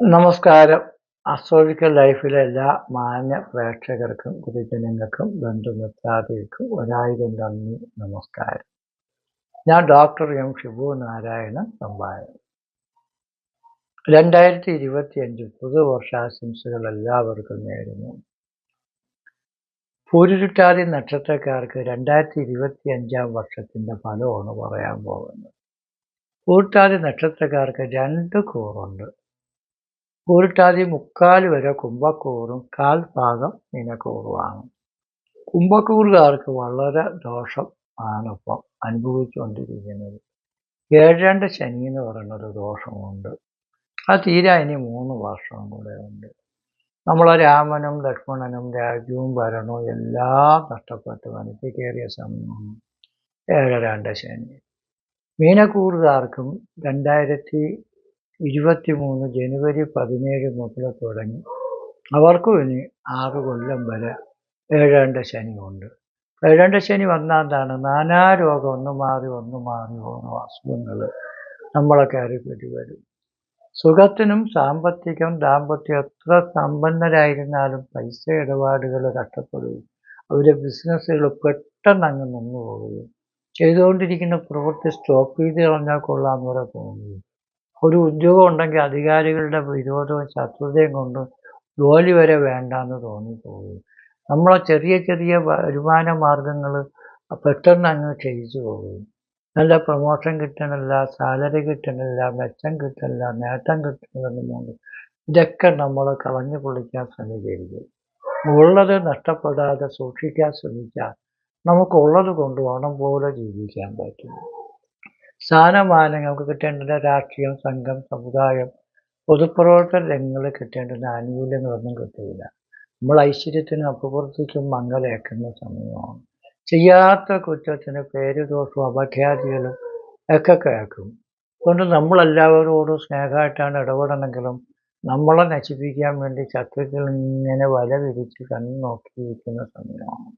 നമസ്കാരം. അസ്ട്രോളജിക്കൽ ലൈഫിലെ എല്ലാ മാന്യ പ്രേക്ഷകർക്കും ഗുരുജനങ്ങൾക്കും ബന്ധുമിത്രാദികൾക്കും ഒരായിരം നന്ദി നമസ്കാരം. ഞാൻ ഡോക്ടർ എം. ഷിബു നാരായണൻ സംഭാവന രണ്ടായിരത്തി ഇരുപത്തി അഞ്ച് പുതുവർഷാശംസകൾ എല്ലാവർക്കും നേരുന്നു. പൂരുരുട്ടാതി നക്ഷത്രക്കാർക്ക് രണ്ടായിരത്തി ഇരുപത്തി അഞ്ചാം വർഷത്തിന്റെ ഫലമാണ് പറയാൻ പോകുന്നത്. പൂരുട്ടാതി നക്ഷത്രക്കാർക്ക് രണ്ട് കൂറുണ്ട്. പൂരിട്ടാതി മുക്കാൽ വരെ കുംഭക്കൂറും കാൽ ഭാഗം മീനക്കൂറുമാണ് കുംഭക്കൂറുകാർക്ക് വളരെ ദോഷം ആണ് ഇപ്പം അനുഭവിച്ചുകൊണ്ടിരിക്കുന്നത്. ഏഴാണ്ട് ശനി എന്ന് പറയുന്നൊരു ദോഷമുണ്ട്. അത് തീരാൻ ഇനി മൂന്ന് വർഷം കൂടെ ഉണ്ട്. നമ്മളെ രാമനും ലക്ഷ്മണനും രാജ്യവും ഭരണവും എല്ലാം നഷ്ടപ്പെട്ട് വനത്തിൽ കയറിയ സമയമാണ് ഏഴരാണ്ട ശനി. മീനക്കൂറുകാർക്കും രണ്ടായിരത്തി ഇരുപത്തി മൂന്ന് ജനുവരി പതിനേഴ് മുതൽ തുടങ്ങി. അവർക്കും ഇനി ആറ് കൊല്ലം വരെ ഏഴാണ്ട് ശനിയുണ്ട് ഏഴാണ്ട് ശനി വന്നാൽ എന്താണ്? നാനാ രോഗം ഒന്ന് മാറി ഒന്ന് മാറി പോകുന്ന അസുഖങ്ങൾ നമ്മളെ കയറി വരും. സുഖത്തിനും സാമ്പത്തികം ദാമ്പത്യം എത്ര സമ്പന്നരായിരുന്നാലും പൈസ ഇടപാടുകൾ കഷ്ടപ്പെടുകയും അവരുടെ ബിസിനസ്സുകൾ പെട്ടെന്ന് അങ്ങ് നിന്നു പോവുകയും ചെയ്തുകൊണ്ടിരിക്കുന്ന പ്രവൃത്തി സ്റ്റോപ്പ് ചെയ്ത് കളഞ്ഞാൽ കൊള്ളാമെന്ന് വരെ തോന്നുകയും ഒരു ഉദ്യോഗം ഉണ്ടെങ്കിൽ അധികാരികളുടെ വിരോധവും ശത്രുതയും കൊണ്ട് ജോലി വരെ വേണ്ടാന്ന് പോകും നമ്മളെ ചെറിയ ചെറിയ വരുമാന മാർഗങ്ങൾ പെട്ടെന്ന് അങ്ങ് ക്ഷയിച്ചു പോകും നല്ല പ്രൊമോഷൻ കിട്ടണില്ല സാലറി കിട്ടണില്ല മെച്ചം കിട്ടണില്ല നേട്ടം കിട്ടണില്ലെന്നുണ്ട് ഇതൊക്കെ നമ്മൾ കളഞ്ഞു പൊളിക്കാൻ ശ്രമിക്കരുത്. ഉള്ളത് നഷ്ടപ്പെടാതെ സൂക്ഷിക്കാൻ ശ്രമിച്ചാൽ നമുക്കുള്ളത് കൊണ്ട് ഓണം പോലെ ജീവിക്കാൻ പറ്റും. സ്ഥാനമാനങ്ങൾക്ക് കിട്ടേണ്ടുന്ന രാഷ്ട്രീയം സംഘം സമുദായം പൊതുപ്രവർത്തന രംഗങ്ങളിൽ കിട്ടേണ്ടുന്ന ആനുകൂല്യങ്ങളൊന്നും കിട്ടില്ല നമ്മൾ ഐശ്വര്യത്തിന് അപകീർത്തിക്കും മംഗലേക്കുന്ന സമയമാണ്. ചെയ്യാത്ത കുറ്റത്തിന് പേര് ദോഷവും അപഖ്യാതികളും ഒക്കെ കേൾക്കും. അതുകൊണ്ട് നമ്മളെല്ലാവരോടും സ്നേഹമായിട്ടാണ് ഇടപെടണമെങ്കിലും നമ്മളെ നശിപ്പിക്കാൻ വേണ്ടി ശത്രുക്കൾ ഇങ്ങനെ വല വിരിച്ച് കണ്ണു നോക്കിയിരിക്കുന്ന സമയമാണ്.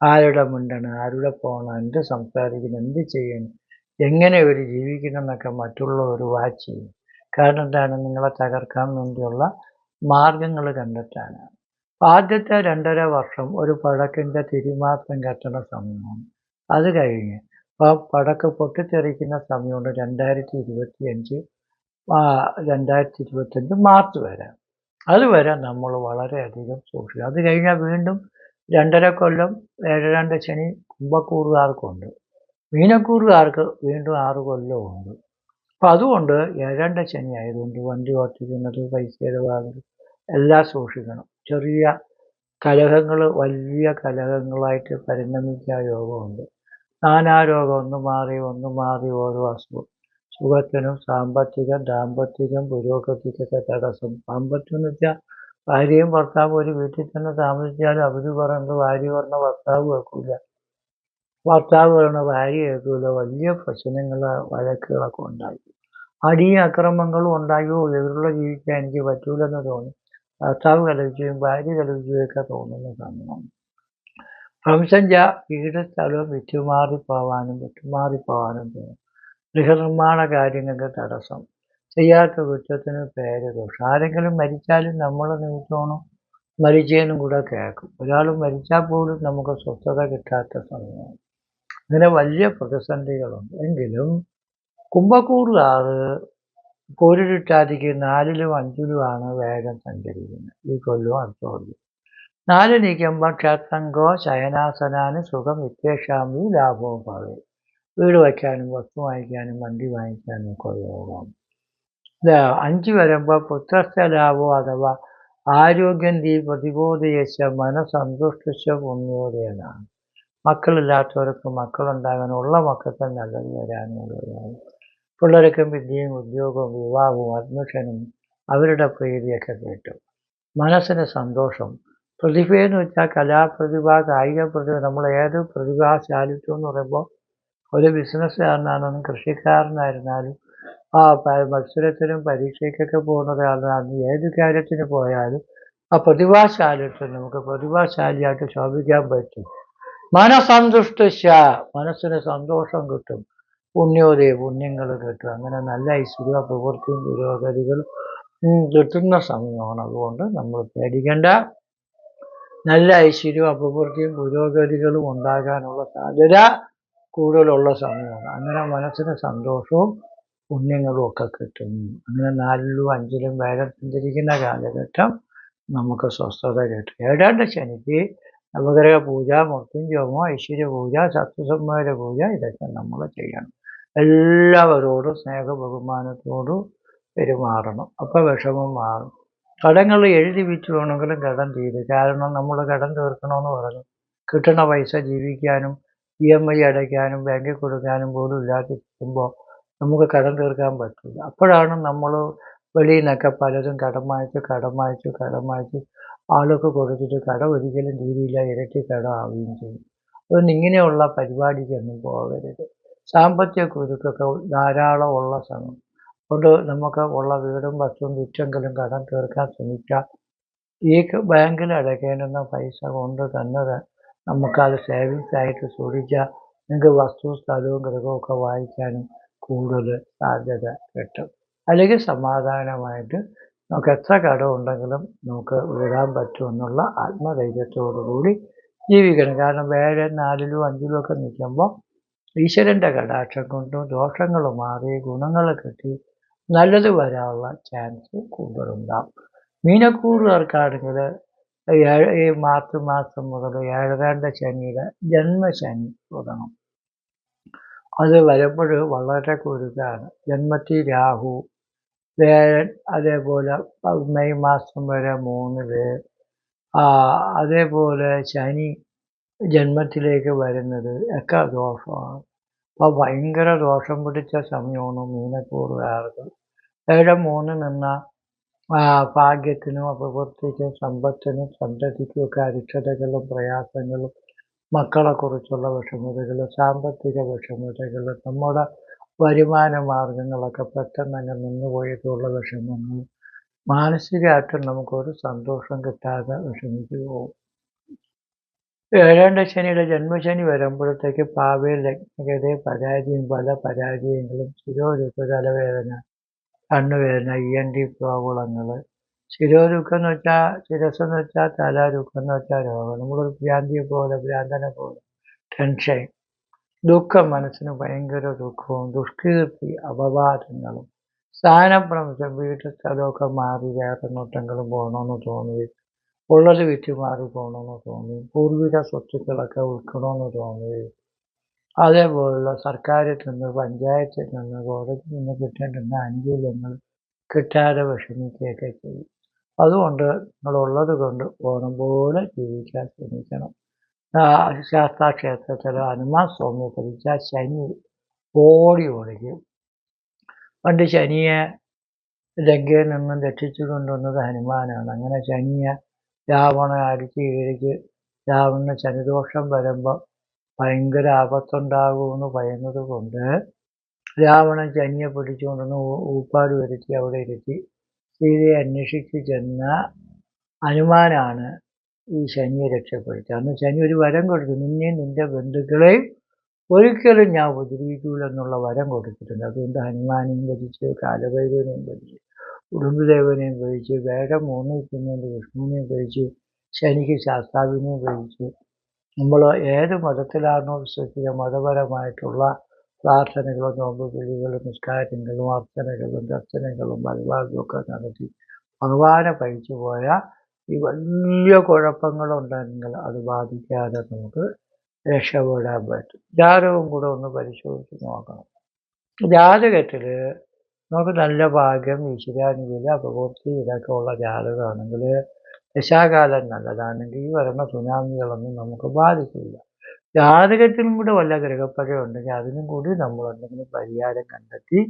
ആരുടെ മുണ്ടാണ് ആരുടെ പോകണം എന്ത് സംസാരിക്കണം എന്ത് ചെയ്യണം എങ്ങനെ ഇവർ ജീവിക്കണം എന്നൊക്കെ മറ്റുള്ളവർ വാച്ച് ചെയ്യും. കാരണം എന്താണ്? നിങ്ങളെ തകർക്കാൻ വേണ്ടിയുള്ള മാർഗങ്ങൾ കണ്ടെത്താനാണ്. ആദ്യത്തെ രണ്ടര വർഷം ഒരു പടക്കിന്റെ തിരിമാത്രം കെട്ടണ സമയമാണ്. അത് കഴിഞ്ഞ് ആ പടക്ക് പൊട്ടിത്തെറിക്കുന്ന സമയമുണ്ട് രണ്ടായിരത്തി ഇരുപത്തി അഞ്ച് രണ്ടായിരത്തി ഇരുപത്തഞ്ച് മാർച്ച് വരെ അതുവരെ നമ്മൾ വളരെയധികം സൂക്ഷിക്കും. അത് കഴിഞ്ഞാൽ വീണ്ടും രണ്ടര കൊല്ലം ഏഴരാണ്ട് ശനി കുംഭക്കൂറുകാർക്കുണ്ട്. മീനക്കൂറുകാർക്ക് വീണ്ടും ആറ് കൊല്ലമുണ്ട് അപ്പം അതുകൊണ്ട് ഏഴാണ്ട ശനി ആയതുകൊണ്ട് വണ്ടി ഓട്ടിക്കുന്നത് പൈസ ഇടപാടുകൾ എല്ലാം സൂക്ഷിക്കണം. ചെറിയ കലഹങ്ങൾ വലിയ കലഹങ്ങളായിട്ട് പരിണമിക്കാൻ യോഗമുണ്ട് നാനാരോഗം ഒന്ന് മാറി ഒന്ന് മാറി ഓരോ അസുഖം. സുഖത്തിനും സാമ്പത്തികം ദാമ്പത്തികം പുരോഗതിക്കൊക്കെ തടസ്സം. സാമ്പത്തികം എന്ന് വെച്ചാൽ ഭാര്യയും ഭർത്താവും ഒരു വീട്ടിൽ തന്നെ താമസിച്ചാലും അവർ പറയുന്നത് ഭാര്യ പറഞ്ഞ ഭർത്താവ് വെക്കില്ല ഭർത്താവ് പറയണ ഭാര്യ കേൾക്കില്ല വലിയ പ്രശ്നങ്ങൾ വഴക്കുകളൊക്കെ ഉണ്ടായി. അടി അക്രമങ്ങളും ഉണ്ടായോ? എതിരുള്ള ജീവിക്കാൻ എനിക്ക് പറ്റൂലെന്ന് തോന്നി. ഭർത്താവ് കലവിച്ചുകയും ഭാര്യ കലവിച്ചുകയൊക്കെ തോന്നുന്ന സമയമാണ് പ്രംസഞ്ച വീട് സ്ഥലവും വിറ്റുമാറി പോവാനും വിറ്റുമാറി പോവാനും തോന്നും. ഗൃഹനിർമ്മാണ കാര്യങ്ങൾക്ക് തടസ്സം. ചെയ്യാത്ത കുറ്റത്തിന് പേര് ദോഷം. ആരെങ്കിലും മരിച്ചാലും നമ്മൾ നിമിത്തമാണ് മരിച്ചതിനും കൂടെ കേൾക്കും. ഒരാൾ മരിച്ചാൽ പോലും നമുക്ക് സ്വസ്ഥത കിട്ടാത്ത സമയമാണ്. അങ്ങനെ വലിയ പ്രതിസന്ധികളുണ്ട്. എങ്കിലും കുംഭക്കൂറുകാർ കോരിട്ടാതിക്ക് നാലിലും അഞ്ചിലുമാണ് വേഗം സഞ്ചരിക്കുന്നത്. ഈ കൊല്ലവും അടുത്ത കൊല്ലം നാല് നീക്കുമ്പോൾ ക്ഷേത്രങ്കോ ശയനാസനാന് സുഖം വിദ്വേഷാമി ലാഭവും പറയും. വീട് വയ്ക്കാനും വസ്തു വാങ്ങിക്കാനും വണ്ടി വാങ്ങിക്കാനും ഒക്കെ യോഗം അഞ്ച് വരുമ്പോൾ പുത്രസ്ഥ ലാഭം അഥവാ ആരോഗ്യം തീ പ്രതിബോധയച്ച മനസന്തുഷ്ടിച്ച പുണ്യോദയനാണ്. മക്കളില്ലാത്തവർക്ക് മക്കളുണ്ടാകാൻ ഉള്ള മക്കൾക്ക് നല്ലത് വരാനുള്ളതാണ് പിള്ളേർക്കും വിദ്യയും ഉദ്യോഗവും വിവാഹവും അഡ്മിഷനും അവരുടെ പ്രീതിയൊക്കെ കിട്ടും. മനസ്സിന് സന്തോഷം. പ്രതിഭയെന്ന് വെച്ചാൽ കലാപ്രതിഭ കായിക പ്രതിഭ നമ്മൾ ഏത് പ്രതിഭാശാലിത്വം എന്ന് പറയുമ്പോൾ ഒരു ബിസിനസ്സുകാരനാണെന്നും കൃഷിക്കാരനായിരുന്നാലും ആ മത്സരത്തിനും പരീക്ഷയ്ക്കൊക്കെ പോകുന്ന ഒരാളാണെന്ന് ഏത് കാര്യത്തിന് പോയാലും ആ പ്രതിഭാശാലിത്വം നമുക്ക് പ്രതിഭാശാലിയായിട്ട് ശോഭിക്കാൻ പറ്റും. മനസന്തുഷ്ട മനസ്സിന് സന്തോഷം കിട്ടും. പുണ്യോദയ പുണ്യങ്ങൾ കിട്ടും. അങ്ങനെ നല്ല ഐശ്വര്യ പ്രവൃത്തിയും പുരോഗതികളും കിട്ടുന്ന സമയമാണ്. അതുകൊണ്ട് നമ്മൾ പേടിക്കേണ്ട. നല്ല ഐശ്വര്യവും അപവൃത്തിയും പുരോഗതികളും ഉണ്ടാകാനുള്ള സാധ്യത കൂടുതലുള്ള സമയമാണ്. അങ്ങനെ മനസ്സിന് സന്തോഷവും പുണ്യങ്ങളും ഒക്കെ കിട്ടും. അങ്ങനെ നാലിലും അഞ്ചിലും വേഗം സഞ്ചരിക്കുന്ന കാലഘട്ടം നമുക്ക് സ്വസ്ഥത കിട്ടും. ഏതാണ്ട് ശനിക്ക് നവഗ്രഹ പൂജ മൃത്യുഞ്ചോമോ ഐശ്വര്യ പൂജ സത്യസംഹാര പൂജ ഇതൊക്കെ നമ്മൾ ചെയ്യണം. എല്ലാവരോടും സ്നേഹ ബഹുമാനത്തോടും പെരുമാറണം. അപ്പോൾ വിഷമം മാറും. കടങ്ങൾ എഴുതി വെച്ച് വേണമെങ്കിലും കടം തീരും. കാരണം നമ്മൾ കടം തീർക്കണമെന്ന് പറഞ്ഞു. കിട്ടുന്ന പൈസ ജീവിക്കാനും ഇ എം ഐ അടയ്ക്കാനും ബാങ്കിൽ കൊടുക്കാനും പോലും ഇല്ലാതിരിക്കുമ്പോൾ നമുക്ക് കടം തീർക്കാൻ പറ്റില്ല. അപ്പോഴാണ് നമ്മൾ വെളിയിൽ നിന്നൊക്കെ പലരും കടം വാങ്ങിച്ച് കടം കടം ആളൊക്കെ കൊടുത്തിട്ട് കട ഒരിക്കലും തീരില്ല ഇരട്ടി കട ആവുകയും ചെയ്യും. അതുകൊണ്ട് ഇങ്ങനെയുള്ള പരിപാടിക്കൊന്നും പോകരുത്. സാമ്പത്തിക കുരുക്കൊക്കെ ധാരാളം ഉള്ള സമയം. അതുകൊണ്ട് നമുക്ക് ഉള്ള വീടും വസ്തുവും വിറ്റെങ്കിലും കടം തീർക്കാൻ ശ്രമിക്കാം ഈ ബാങ്കിൽ അടയ്ക്കേണ്ടുന്ന പൈസ കൊണ്ട് തന്നെ നമുക്കത് സേവിങ്സ് ആയിട്ട് സൂക്ഷിച്ചാൽ നിങ്ങൾക്ക് വസ്തു സ്ഥലവും ഗൃഹവും ഒക്കെ വാങ്ങിക്കാനും കൂടുതൽ സാധ്യത കിട്ടും. അല്ലെങ്കിൽ സമാധാനമായിട്ട് നമുക്ക് എത്ര കടമുണ്ടെങ്കിലും നമുക്ക് വിടാൻ പറ്റുമെന്നുള്ള ആത്മധൈര്യത്തോടു കൂടി ജീവിക്കണം. കാരണം വേറെ നാലിലും അഞ്ചിലും ഒക്കെ നിൽക്കുമ്പോൾ ഈശ്വരന്റെ കടാക്ഷം കൊണ്ടും ദോഷങ്ങൾ മാറി ഗുണങ്ങൾ കിട്ടി നല്ലത് വരാനുള്ള ചാൻസ് കൂടുതലുണ്ടാവും. മീനക്കൂറുകാർക്കാണെങ്കിൽ ഏഴ് ഈ മാർച്ച് മാസം മുതൽ ഏഴരണ്ട ശനിയുടെ ജന്മശനി തുടങ്ങും. അത് വരുമ്പോൾ വളരെ കുരുക്കാണ് ജന്മത്തി രാഹു വേഴൻ അതേപോലെ മെയ് മാസം വരെ മൂന്ന് ആ, അതേപോലെ ശനി ജന്മത്തിലേക്ക് വരുന്നത് ഒക്കെ ദോഷമാണ്. അപ്പോൾ ഭയങ്കര ദോഷം പിടിച്ച സമയമാണ് മീനക്കൂറുകാർക്ക് ഏഴ് മൂന്ന് നിന്ന ഭാഗ്യത്തിനും അഭിവൃദ്ധിക്കും സമ്പത്തിനും സന്തതിക്കും ഒക്കെ അരിഷ്ടതകളും പ്രയാസങ്ങളും മക്കളെക്കുറിച്ചുള്ള വിഷമതകൾ സാമ്പത്തിക വിഷമതകൾ നമ്മുടെ വരുമാന മാർഗങ്ങളൊക്കെ പെട്ടെന്ന് അങ്ങ് നിന്നുപോയിട്ടുള്ള വിഷമങ്ങൾ മാനസികമായിട്ട് നമുക്കൊരു സന്തോഷം കിട്ടാതെ വിഷമിച്ചു പോകും ഏഴാണ്ട് ശനിയുടെ ജന്മശനി വരുമ്പോഴത്തേക്ക് പാവയിൽ ലഗ്നഗതി പരാജയം പല പരാജയങ്ങളും ശിരോരുക്ക തലവേദന കണ്ണുവേദന ഇ എൻ ഡി പ്രോബ്ലങ്ങൾ. ശിരോരുക്കം എന്ന് വെച്ചാൽ ശിരസ് എന്ന് വെച്ചാൽ തലരുക്കം എന്ന് വെച്ചാൽ രോഗം. നമ്മളൊരു ഭ്രാന്തിയെ പോലെ ഭ്രാന്തനെ പോലെ ടെൻഷൻ. ദുഃഖം മനസ്സിന് ഭയങ്കര ദുഃഖവും ദുഷ്കീർത്തി അപവാദങ്ങളും. സ്ഥാനഭ്രംശം വീട്ടിൽ സ്ഥലമൊക്കെ മാറി വേറെ നോട്ടെങ്കിലും പോകണമെന്ന് തോന്നി. ഉള്ളത് വിറ്റ് മാറി പോകണമെന്ന് തോന്നി. പൂർവിക സ്വത്തുക്കളൊക്കെ ഉൾക്കണമെന്ന് തോന്നി. അതേപോലുള്ള സർക്കാരിൽ നിന്ന് പഞ്ചായത്തിൽ നിന്ന് കോടതിയിൽ നിന്ന് കിട്ടേണ്ടുന്ന ആനുകൂല്യങ്ങൾ കിട്ടാതെ വിഷമിക്കുകയൊക്കെ ചെയ്യും. അതുകൊണ്ട് നിങ്ങളുള്ളത് കൊണ്ട് ഓണം പോലെ ജീവിക്കാൻ ശ്രമിക്കണം. ശാസ്താ ക്ഷേത്രത്തിൽ ഹനുമാൻ സ്വാമി പഠിച്ചാൽ ശനി ഓടി ഓടിക്കും. പണ്ട് ശനിയെ ലങ്കയിൽ നിന്നും രക്ഷിച്ചു കൊണ്ടുവന്നത് ഹനുമാനാണ്. അങ്ങനെ ശനിയെ രാവണൻ അടിച്ച് ഇടിച്ച് രാവണന് ശനിദോഷം വരുമ്പോൾ ഭയങ്കര ആപത്തുണ്ടാകുമെന്ന് പറയുന്നത് കൊണ്ട് രാവണൻ ശനിയെ പിടിച്ചുകൊണ്ടുവന്ന് ഊപ്പാട് വരുത്തി അവിടെ ഇരുത്തി. സീതയെ അന്വേഷിച്ച് ചെന്ന ഹനുമാനാണ് ഈ ശനിയെ രക്ഷപ്പെടുത്തി അന്ന് ശനി ഒരു വരം കൊടുത്തു. നിന്നെയും നിന്റെ ബന്ധുക്കളെയും ഒരിക്കലും ഞാൻ ഉപദ്രവിക്കൂല എന്നുള്ള വരം കൊടുത്തിട്ടുണ്ട്. അതുകൊണ്ട് ഹനുമാനെയും ഭരിച്ച് കാലഭൈരവനെയും ഭരിച്ച് ഉടുമ്പുദേവനെയും ഭരിച്ച് വേഗം മൂന്നിൽ തിന്നേണ്ട വിഷ്ണുവിനെയും ഭരിച്ച് ശനിക്ക് ശാസ്താവിനെയും ഭരിച്ച് നമ്മൾ ഏത് മതത്തിലാണോ വിശ്വസിക്കുക മതപരമായിട്ടുള്ള പ്രാർത്ഥനകളും നോമ്പ് വിളികളും നിസ്കാരങ്ങളും അർച്ചനകളും ദർശനങ്ങളും വഴിപാടും ഒക്കെ നടത്തി ഭഗവാനെ കഴിച്ചു പോയാൽ ഈ വലിയ കുഴപ്പങ്ങളുണ്ടെങ്കിൽ അത് ബാധിക്കാതെ നമുക്ക് രക്ഷപ്പെടാൻ പറ്റും. ജാതകവും കൂടെ ഒന്ന് പരിശോധിച്ച് നോക്കണം. ജാതകത്തിൽ നമുക്ക് നല്ല ഭാഗ്യം ഈശ്വരാനുകൂല അപകീർത്തി ഇതൊക്കെ ഉള്ള ജാതകമാണെങ്കിൽ ദശാകാലം നല്ലതാണെങ്കിൽ ഈ വരുന്ന സുനാമികളൊന്നും നമുക്ക് ബാധിക്കില്ല. ജാതകത്തിലും കൂടെ വല്ല ഗ്രഹപ്പഴ ഉണ്ടെങ്കിൽ അതിനും കൂടി നമ്മൾ എന്തെങ്കിലും പരിഹാരം കണ്ടെത്തി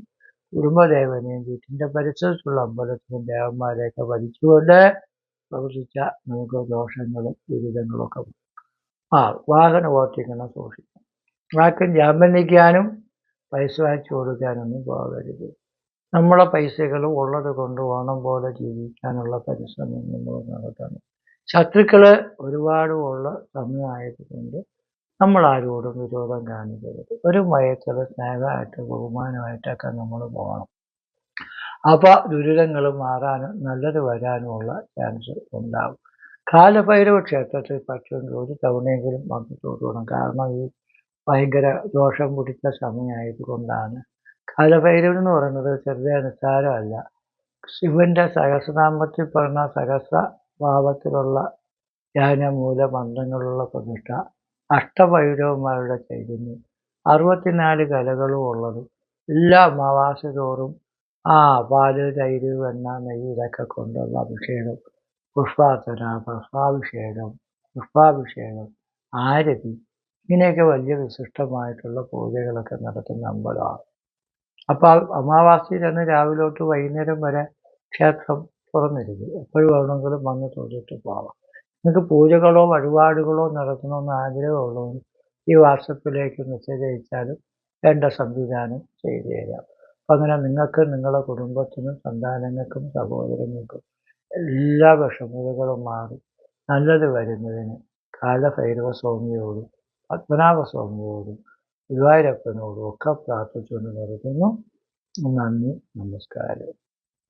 കുടുംബദേവനെയും വീട്ടിന്റെ പരിസരത്തുള്ള അമ്പലത്തിലും ദേവന്മാരെയൊക്കെ ഭരിച്ചുകൊണ്ട് പ്രവർത്തിച്ചാൽ നമുക്ക് ദോഷങ്ങളും ദുരിതങ്ങളും ഒക്കെ ആ വാഹന ഓട്ടിക്കണം സൂക്ഷിക്കണം ആർക്കും ജാമ്പനിക്കാനും പൈസ വാങ്ങിച്ചു കൊടുക്കാനൊന്നും പോകരുത്. നമ്മളെ പൈസകൾ ഉള്ളത് കൊണ്ട് ഓണം പോലെ ജീവിക്കാനുള്ള പരിശ്രമം നമ്മൾ നടത്തണം. ശത്രുക്കൾ ഒരുപാട് ഉള്ള സമയമായതുകൊണ്ട് നമ്മൾ ആരോടും വിരോധം കാണിക്കരുത്. ഒരു മയത്തിൽ സ്നേഹമായിട്ട് ബഹുമാനമായിട്ടൊക്കെ നമ്മൾ പോകണം. അപ്പോൾ ദുരിതങ്ങൾ മാറാനും നല്ലത് വരാനുമുള്ള ചാൻസ് ഉണ്ടാവും. കാലഭൈരവ ക്ഷേത്രത്തിൽ പറ്റുമെങ്കിൽ ഒരു തവണയെങ്കിലും വന്ന് തൊഴുകണം കാരണം ഈ ഭയങ്കര ദോഷം പിടിച്ച സമയമായതുകൊണ്ടാണ്. കാലഭൈരവൻ എന്ന് പറയുന്നത് ചെറിയ നിസ്സാരമല്ല ശിവന്റെ സഹസ്രനാമത്തിൽ പറഞ്ഞ സഹസ്ര ഭാവത്തിലുള്ള ധ്യാനമൂല മന്ത്രങ്ങളുള്ള പ്രതിഷ്ഠ അഷ്ടഭൈരവന്മാരുടെ ചൈതന്യം. അറുപത്തിനാല് കലകളും ഉള്ളതും എല്ലാ അമാവാസ തോറും ആ പാൽ തൈര് വെണ്ണ നെയ്യ് ഇതൊക്കെ കൊണ്ടുള്ള അഭിഷേകം. പുഷ്പാർച്ചന പുഷ്പാഭിഷേകം പുഷ്പാഭിഷേകം ആരതി ഇങ്ങനെയൊക്കെ വലിയ വിശിഷ്ടമായിട്ടുള്ള പൂജകളൊക്കെ നടത്തുന്ന അമ്പലമാണ്. അപ്പോൾ അമാവാസി തന്നെ രാവിലെ വൈകുന്നേരം വരെ ക്ഷേത്രം തുറന്നിരിക്കും. എപ്പോഴും വേണമെങ്കിലും വന്ന് തൊഴിലിട്ട് പോവാം നിങ്ങൾക്ക് പൂജകളോ വഴിപാടുകളോ നടത്തണമെന്ന് ആഗ്രഹമുള്ളവർ ഈ വാട്സപ്പിലേക്ക് മെസ്സേജ് അയച്ചാലും വേണ്ട സംവിധാനം ചെയ്തു തരാം. അങ്ങനെ നിങ്ങൾക്ക് നിങ്ങളുടെ കുടുംബത്തിനും സന്താനങ്ങൾക്കും സഹോദരങ്ങൾക്കും എല്ലാ വിഷമതകളും മാറി. നല്ലത് വരുന്നതിന് കാലഭൈരവ സ്വാമിയോടും പത്മനാഭ സ്വാമിയോടും ഗുരുവായൂരപ്പനോടും ഒക്കെ പ്രാർത്ഥിച്ചുകൊണ്ട് നിർത്തുന്നു. നന്ദി നമസ്കാരം.